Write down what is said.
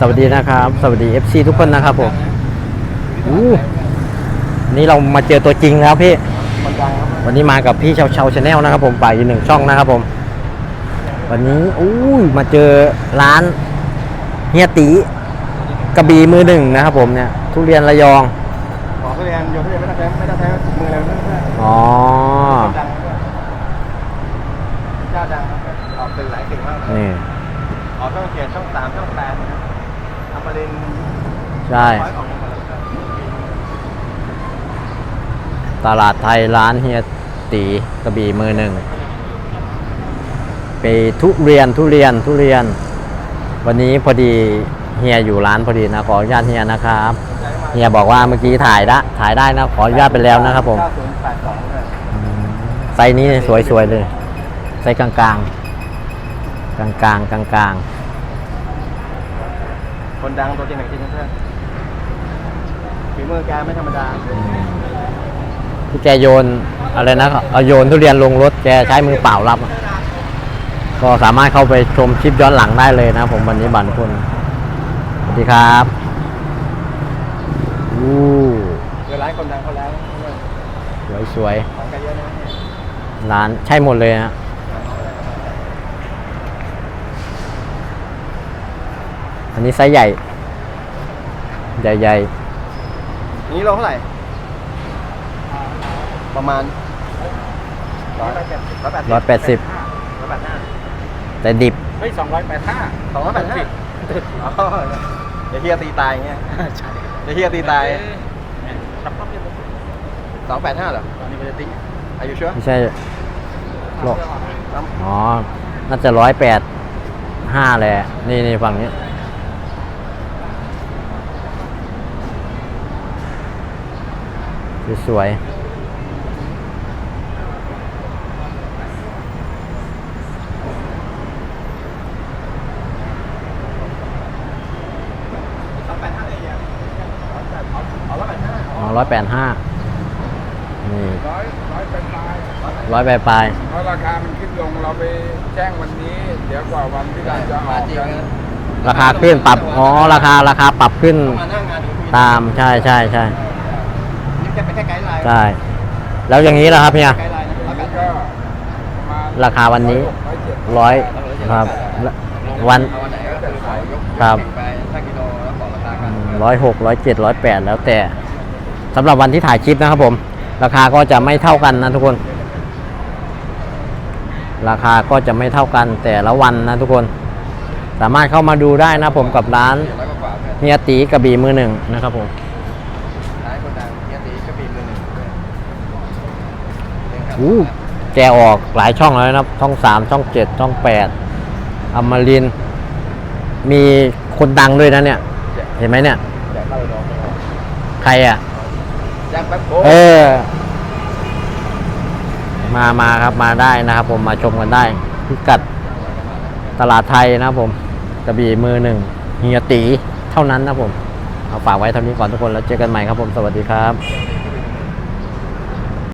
สวัสดีนะครับ สวัสดี FC ทุกคนนะครับผมอู้นี่เรามาเจอตัวจริงแล้วพี่มันดังครับวันนี้มากับพี่ชาวชาวชาแนลนะครับผมฝ่ายอยู่หนึ่งช่องนะครับผม วันนี้อู้ยมาเจอร้านเฮียตีกระบี่มือหนึ่งนะครับผมเนี่ยทุเรียนระยองขอทุเรียนโยนทุเรียนไม่ได้แท้ไม่ได้แท้ถุงมือแล้วนะเพื่อนอ๋อดังครับเจ้าดังครับออกสื่อหลายสื่อมากเลยนี่ออกช่องเจ็ดช่องสามช่องแปดนะครับ อมรินทร์ใช่ ร้อยออกมาแล้วครับตลาดไทยร้านเฮียตีกระบี่มือหนึ่งไปทุเรียนทุเรียนทุเรียน วันนี้พอดีเฮียอยู่ร้านพอดีนะขออนุญาตเฮียนะครับเฮียบอกว่าเมื่อกี้ถ่ายได้ถ่ายได้นะขออนุญาตไปแล้วนะครับผมเก้าศูนย์แปดสองเลยไซส์นี้สวยๆเลยไซส์กลางๆ กลางๆกลางๆกลาง คนดังตัวจริงไหนจริงนะเพื่อนฝีมือแกไม่ธรรมดาๆที่แกโยนอะไรนะเอาโยนทุเรียนลงรถแกใช้มือเปล่ารับอะก็สามารถเข้าไปชมคลิปย้อนหลังได้เลยนะ ผมวันนี้บันคุณสวัสดีครับอู้เวลาคนดังเขาแล้วเพื่อนสวยของแกเยอะนะเนี่ยๆร้านใช่หมดเลยนะ อันนี้ไซส์ใหญ่ ใหญ่นี่โลเท่าไหร่ ประมาณร้อยแปดสิบร้อยแปดสิบๆร้อยแปดสิบร้อยแปดห้าแต่ดิบ เฮ้ยสองร้อยแปดห้าสองร้อยแปดห้าอ๋อเดี๋ยวเฮียตีตายอย่างเงี้ยใช่เดี๋ยวเฮียตีตายครับครับเนี่ยสองแปดห้าเหรอตอนนี้มันจะติ๊กอายุชัวไม่ใช่โลอ๋อ น่าจะร้อยแปดห้าแหละนี่นี่ฝั่งนี้ สวยสองแปดห้าเลยเฮียเอาร้อยแปดห้าๆอ๋อร้อยแปดห้านี่ร้อยร้อยเป็นปลายร้อยปลายปลายเพราะราคามันขึ้นลงเราไปแจ้งวันนี้ เดี๋ยวกว่าวันที่เราจะอมาอกจริงกันนะราคาขึ้นปรับ อ๋อ ราคา ราคาปรับขึ้นมาหน้างานดูคุยตาม ใช่ใช่ใช่ ใช่ แล้วอย่างนี้ล่ะครับเฮีย ไกด์ไลน์นะร้อยแปดก็ห้าประมาณราคาวันนี้ร้อยเจ็ดร้อยครับวัน เอาวันไหนก็จะขายยกครับ ไปถ้ากิโลแล้วบอกราคากันร้อยหกร้อยเจ็ดร้อยแปดแล้วแต่สำหรับวันที่ถ่ายคลิปนะครับผม ราคาก็จะไม่เท่ากันนะทุกคน ราคาก็จะไม่เท่ากันแต่ละวันนะทุกคน สามารถเข้ามาดูได้นะผมกับร้านร้อยกว่าๆเนี่ยเฮียตีกระบี่มือหนึ่งนะครับผมร้าน คนดังเฮียตีก็ปีมือหนึ่งด้วยเลี้ยงครับอู้แกออกหลายช่องแล้วนะครับ ช่องสามช่องเจ็ดช่องแปดอมรินทร์มีคนดังด้วยนะเนี่ย เห็นไหมเนี่ยอยากเล่าให้น้องฟังใครอะ แจ็คแป๊บโเออ มามาครับมาได้นะครับ ผมมาชมกันได้พิกัดตลาดไทยนะครับผมกระบี่มือหนึ่งเฮียตีเท่านั้นนะครับผม เอาฝากไว้เท่านี้ก่อนทุกคนแล้วเจอกันใหม่ครับผมสวัสดีครับ